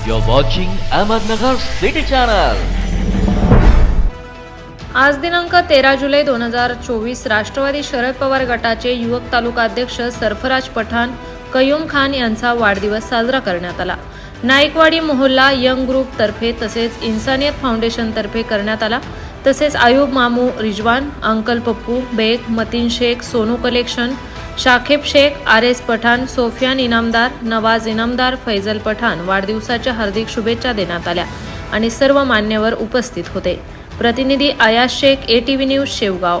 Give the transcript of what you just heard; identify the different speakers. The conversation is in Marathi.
Speaker 1: You're watching Ahmednagar City Channel.
Speaker 2: आज दिनांक तेरा जुलै दोन हजार चोवीस राष्ट्रवादी शरद पवार गटाचे युवक तालुका अध्यक्ष सरफराज पठाण कयूम खान यांचा वाढदिवस साजरा करण्यात आला नाईकवाडी मोहल्ला यंग ग्रुप तर्फे तसेच इन्सानियत फाउंडेशन तर्फे करण्यात आला तसेच आयुब मामू Rizwan uncle Pappu Baig Mateen Shaikh Sonu collection Shakeb Shaikh R S Pathan Sufiyan Inamdar Nawaz Inamdar Faizal Pathan वाढदिवसाच्या हार्दिक शुभेच्छा देण्यात आल्या आणि सर्व मान्यवर उपस्थित होते. प्रतिनिधी Ayash Shaikh A T V news Shevgaon.